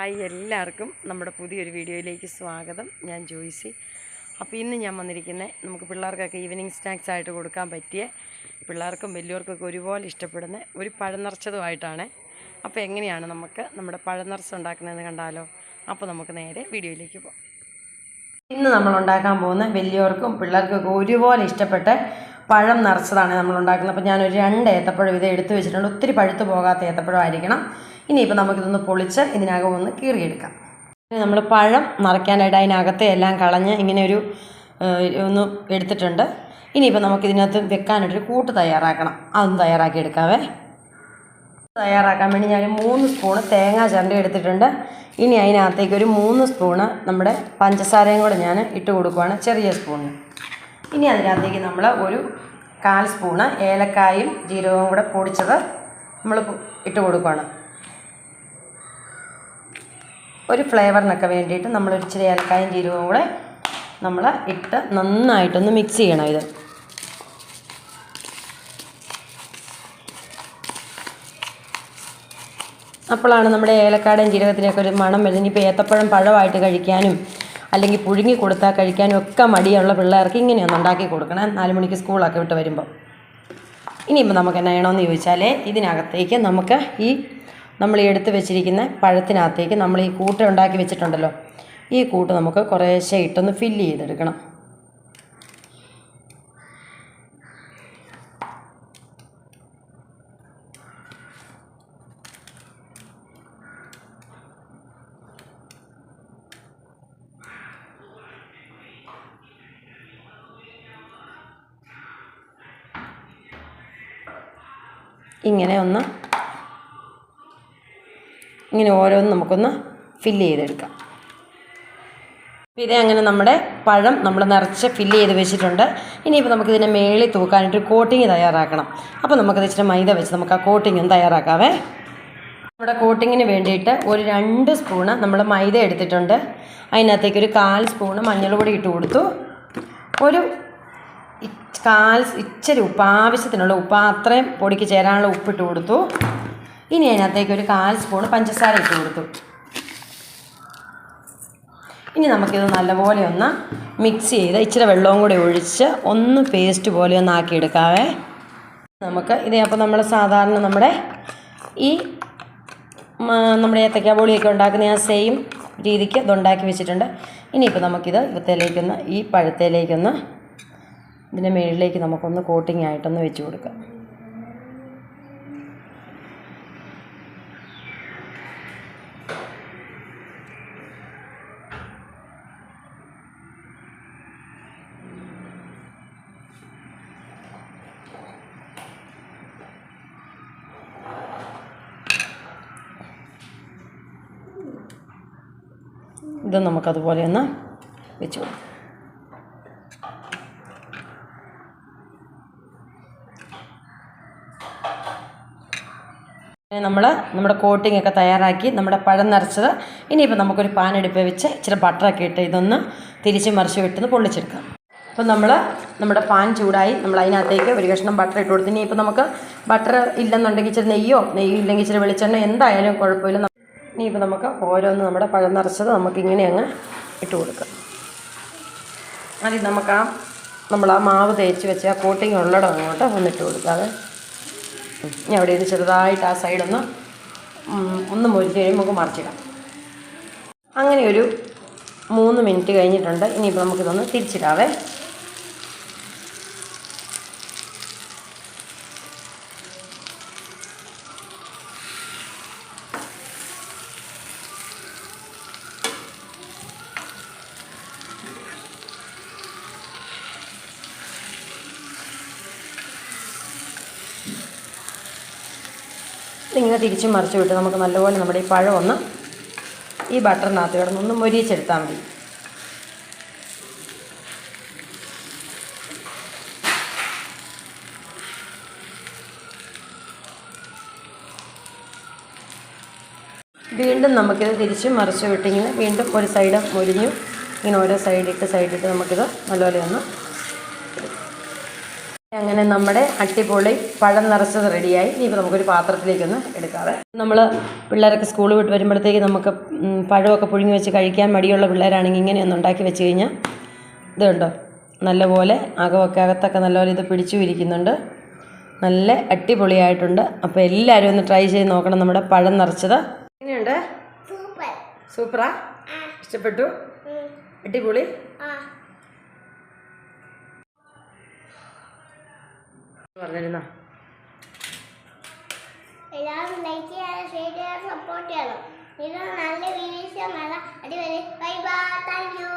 Hi എല്ലാവർക്കും നമ്മുടെ പുതിയൊരു വീഡിയോയിലേക്ക് സ്വാഗതം. ഞാൻ ജോയിസി. അപ്പോൾ ഇന്ന് ഞാൻ വന്നിരിക്കുന്നത് നമുക്ക് പിള്ളേർക്കൊക്കെ ഈവനിങ് സ്നാക്സ് ആയിട്ട് കൊടുക്കാൻ പറ്റിയ പിള്ളേർക്കും വലിയവർക്കൊക്കെ ഒരുപോലെ ഇഷ്ടപ്പെടുന്ന ഒരു പഴം നിറച്ചതുമായിട്ടാണ് അപ്പോൾ എങ്ങനെയാണ് നമുക്ക് നമ്മുടെ പഴം നിറച്ച് ഉണ്ടാക്കുന്നതെന്ന് കണ്ടാലോ? അപ്പോൾ നമുക്ക് നേരെ വീഡിയോയിലേക്ക് പോകാം. ഇന്ന് നമ്മൾ ഉണ്ടാക്കാൻ പോകുന്ന വലിയവർക്കും പിള്ളേർക്കൊക്കെ ഒരുപോലെ ഇഷ്ടപ്പെട്ട പഴം നിറച്ചതാണ് നമ്മൾ ഉണ്ടാക്കുന്നത്. അപ്പോൾ ഞാനൊരു രണ്ട് ഏത്തപ്പഴം ഇത് എടുത്തു വെച്ചിട്ടുണ്ട്. ഒത്തിരി പഴുത്ത് പോകാത്ത ഏത്തപ്പഴം ആയിരിക്കണം ഇനിയിപ്പോൾ നമുക്കിതൊന്ന് പൊളിച്ച് ഇതിനകം ഒന്ന് കീറിയെടുക്കാം. ഇനി നമ്മൾ പഴം നിറയ്ക്കാനായിട്ട് അതിനകത്തെ എല്ലാം കളഞ്ഞ് ഇങ്ങനെ ഒരു ഒന്ന് എടുത്തിട്ടുണ്ട്. ഇനിയിപ്പോൾ നമുക്കിതിനകത്ത് വെക്കാനായിട്ടൊരു കൂട്ട് തയ്യാറാക്കണം. അതും തയ്യാറാക്കി എടുക്കാവേ തയ്യാറാക്കാൻ വേണ്ടി ഞാൻ മൂന്ന് സ്പൂണ് തേങ്ങാ ചരണ്ടി എടുത്തിട്ടുണ്ട്. ഇനി അതിനകത്തേക്ക് ഒരു മൂന്ന് സ്പൂണ് നമ്മുടെ പഞ്ചസാരയും കൂടെ ഞാൻ ഇട്ട് കൊടുക്കുവാണ് ചെറിയ സ്പൂണിന് ഇനി അതിനകത്തേക്ക് നമ്മൾ ഒരു കാൽ സ്പൂണ് ഏലക്കായും ജീരകവും കൂടെ പൊടിച്ചത് നമ്മൾ ഇട്ട് കൊടുക്കുകയാണ് ഒരു ഫ്ലേവറിനൊക്കെ വേണ്ടിയിട്ട് നമ്മൾ ഇച്ചിരി ഏലക്കായും ജീരകവും കൂടെ നമ്മൾ ഇട്ട് നന്നായിട്ടൊന്ന് മിക്സ് ചെയ്യണം ഇത്. അപ്പോഴാണ് നമ്മുടെ ഏലക്കാടയും ജീരകത്തിനൊക്കെ ഒരു മണം വരുന്നത്. ഇനിയിപ്പോൾ ഏത്തപ്പഴം പഴമായിട്ട് കഴിക്കാനും അല്ലെങ്കിൽ പുഴുങ്ങി കൊടുത്താൽ കഴിക്കാനും ഒക്കെ മടിയുള്ള പിള്ളേർക്ക് ഇങ്ങനെയൊന്ന് ഉണ്ടാക്കി കൊടുക്കണം. നാല് മണിക്ക് സ്കൂളൊക്കെ വിട്ട് വരുമ്പോൾ ഇനിയിപ്പോൾ നമുക്ക് എന്നാ ചെയ്യണമെന്ന് ചോദിച്ചാൽ ഇതിനകത്തേക്ക് നമുക്ക് ഈ നമ്മൾ ഈ എടുത്ത് വെച്ചിരിക്കുന്ന പഴത്തിനകത്തേക്ക് നമ്മൾ ഈ കൂട്ട് ഉണ്ടാക്കി വെച്ചിട്ടുണ്ടല്ലോ. ഈ കൂട്ട് നമുക്ക് കുറേശ്ശെ ഇട്ടൊന്ന് ഫില്ല് ചെയ്തെടുക്കണം. ഇങ്ങനെ ഒന്ന് ഇങ്ങനെ ഓരോന്നും നമുക്കൊന്ന് ഫില്ല് ചെയ്തെടുക്കാം. ഇതേ അങ്ങനെ നമ്മുടെ പഴം നമ്മൾ നിറച്ച് ഫില്ല് ചെയ്ത് വെച്ചിട്ടുണ്ട്. ഇനിയിപ്പോൾ നമുക്കിതിനെ മേളിൽ തൂക്കാനായിട്ട് കോട്ടിങ് തയ്യാറാക്കണം. അപ്പോൾ നമുക്കത് ഇച്ചിരി മൈദ വെച്ച് നമുക്ക് ആ കോട്ടിങ് ഒന്ന് തയ്യാറാക്കാവേ. നമ്മുടെ കോട്ടിങ്ങിന് വേണ്ടിയിട്ട് ഒരു രണ്ട് സ്പൂണ് നമ്മൾ മൈദ എടുത്തിട്ടുണ്ട്. അതിനകത്തേക്ക് ഒരു കാൽ സ്പൂണ് മഞ്ഞൾ പൊടി ഇട്ട് കൊടുത്തു. ഒരു കാൽ ഇച്ചിരി ഉപ്പ് ആവശ്യത്തിനുള്ള ഉപ്പ് അത്രയും പൊടിക്ക് ചേരാനുള്ള ഉപ്പിട്ട് കൊടുത്തു. ഇനി അതിനകത്തേക്ക് ഒരു കാൽ സ്പൂൺ പഞ്ചസാര ഇട്ട് കൊടുത്തു. ഇനി നമുക്കിത് നല്ലപോലെ ഒന്ന് മിക്സ് ചെയ്ത് ഇച്ചിരി വെള്ളവും കൂടി ഒഴിച്ച് ഒന്ന് പേസ്റ്റ് പോലെ ഒന്ന് ആക്കിയെടുക്കാവേ നമുക്ക് ഇത് അപ്പോൾ നമ്മൾ സാധാരണ നമ്മുടെ ഈ നമ്മുടെ ഏത്തക്ക ബോളിയൊക്കെ ഉണ്ടാക്കുന്ന ആ സെയിം രീതിക്ക് ഇതുണ്ടാക്കി വെച്ചിട്ടുണ്ട്. ഇനിയിപ്പോൾ നമുക്കിത് ഇവത്തേലേക്കൊന്ന് ഈ പഴത്തേലേക്കൊന്ന് ഇതിന്റെ മുകളിലേക്ക് നമുക്കൊന്ന് കോട്ടിംഗ് ആയിട്ടൊന്ന് വെച്ച് കൊടുക്കാം. ഇത് നമുക്കതുപോലെ ഒന്ന് വെച്ച് കൊടുക്കാം. നമ്മൾ നമ്മുടെ കോട്ടിംഗ് ഒക്കെ തയ്യാറാക്കി നമ്മുടെ പഴം നിറച്ചത് ഇനിയിപ്പോൾ നമുക്കൊരു പാൻ എടുപ്പ് വെച്ച് ഇച്ചിരി ബട്ടറൊക്കെ ഇട്ട് ഇതൊന്ന് തിരിച്ച് മറിച്ച് വിട്ടൊന്ന് പൊള്ളിച്ചെടുക്കാം. അപ്പോൾ നമ്മൾ നമ്മുടെ പാൻ ചൂടായി നമ്മൾ അതിനകത്തേക്ക് ഒരു കഷ്ണം ബട്ടർ ഇട്ട് കൊടുത്തു. ഇനിയിപ്പോൾ നമുക്ക് ബട്ടർ ഇല്ലെന്നുണ്ടെങ്കിൽ ഇച്ചിരി നെയ്യോ നെയ്യോ ഇല്ലെങ്കിൽ ഇച്ചിരി വെളിച്ചെണ്ണ എന്തായാലും കുഴപ്പമില്ല. ഇനിയിപ്പോൾ നമുക്ക് ഓരോന്ന് നമ്മുടെ പഴം നിറച്ചത് നമുക്ക് ഇങ്ങനെ അങ്ങ് ഇട്ട് കൊടുക്കാം. ആദ്യം നമുക്ക് ആ നമ്മൾ ആ മാവ് തേച്ച് വെച്ച് ആ കോട്ടിങ് ഉള്ളിടം അങ്ങോട്ട് ഒന്നിട്ട് കൊടുക്കാതെ ഇനി അവിടെ ഇത് ചെറുതായിട്ട് ആ സൈഡൊന്ന് ഒന്ന് മുരിച്ച് കഴിയുമ്പോൾ നമുക്ക് മറിച്ചിടാം. അങ്ങനെ ഒരു മൂന്ന് മിനിറ്റ് കഴിഞ്ഞിട്ടുണ്ട്. ഇനിയിപ്പോൾ നമുക്കിതൊന്ന് തിരിച്ചിടാവേ. ഇങ്ങനെ തിരിച്ച് മറിച്ച് വിട്ട് നമുക്ക് നല്ലപോലെ നമ്മുടെ ഈ പഴം ഒന്ന് ഈ ബട്ടറിനകത്ത് കിടന്നൊന്ന് മൊരിയിച്ചെടുത്താൽ മതി. വീണ്ടും നമുക്കിത് തിരിച്ച് മറിച്ച് വിട്ടിങ്ങനെ വീണ്ടും ഒരു സൈഡ് മുരിഞ്ഞു. ഇങ്ങനെ ഓരോ സൈഡിട്ട് സൈഡിട്ട് നമുക്കിത് നല്ലപോലെ ഒന്ന് അങ്ങനെ നമ്മുടെ അട്ടിപ്പൊളി പഴം നിറച്ചത് റെഡിയായി ഇനിയിപ്പോൾ നമുക്കൊരു പാത്രത്തിലേക്കൊന്ന് എടുക്കാതെ നമ്മൾ പിള്ളേരൊക്കെ സ്കൂൾ വിട്ട് വരുമ്പോഴത്തേക്ക് നമുക്ക് പഴമൊക്കെ പുഴുങ്ങി വെച്ച് കഴിക്കാൻ മടിയുള്ള പിള്ളേരാണെങ്കിൽ ഇങ്ങനെയൊന്ന് ഉണ്ടാക്കി വെച്ച് കഴിഞ്ഞാൽ ഇതുണ്ടോ നല്ലപോലെ അകമൊക്കെ അകത്തൊക്കെ നല്ലപോലെ ഇത് പിടിച്ചു ഇരിക്കുന്നുണ്ട് നല്ല അടിപൊളിയായിട്ടുണ്ട്. അപ്പോൾ എല്ലാവരും ഒന്ന് ട്രൈ ചെയ്ത് നോക്കണം നമ്മുടെ പഴം നിറച്ചത്. എങ്ങനെയുണ്ട്? സൂപ്പറാ? ഇഷ്ടപ്പെട്ടു? അടിപൊളി? പറഞ്ഞിരുന്നോ? എല്ലാവരും ലൈക്ക് ചെയ്യാനും ഷെയർ ചെയ്യാനും സപ്പോർട്ട് ചെയ്യണം. ഇത് നല്ല വീഡിയോസ് അടിപൊളി. Bye bye thank you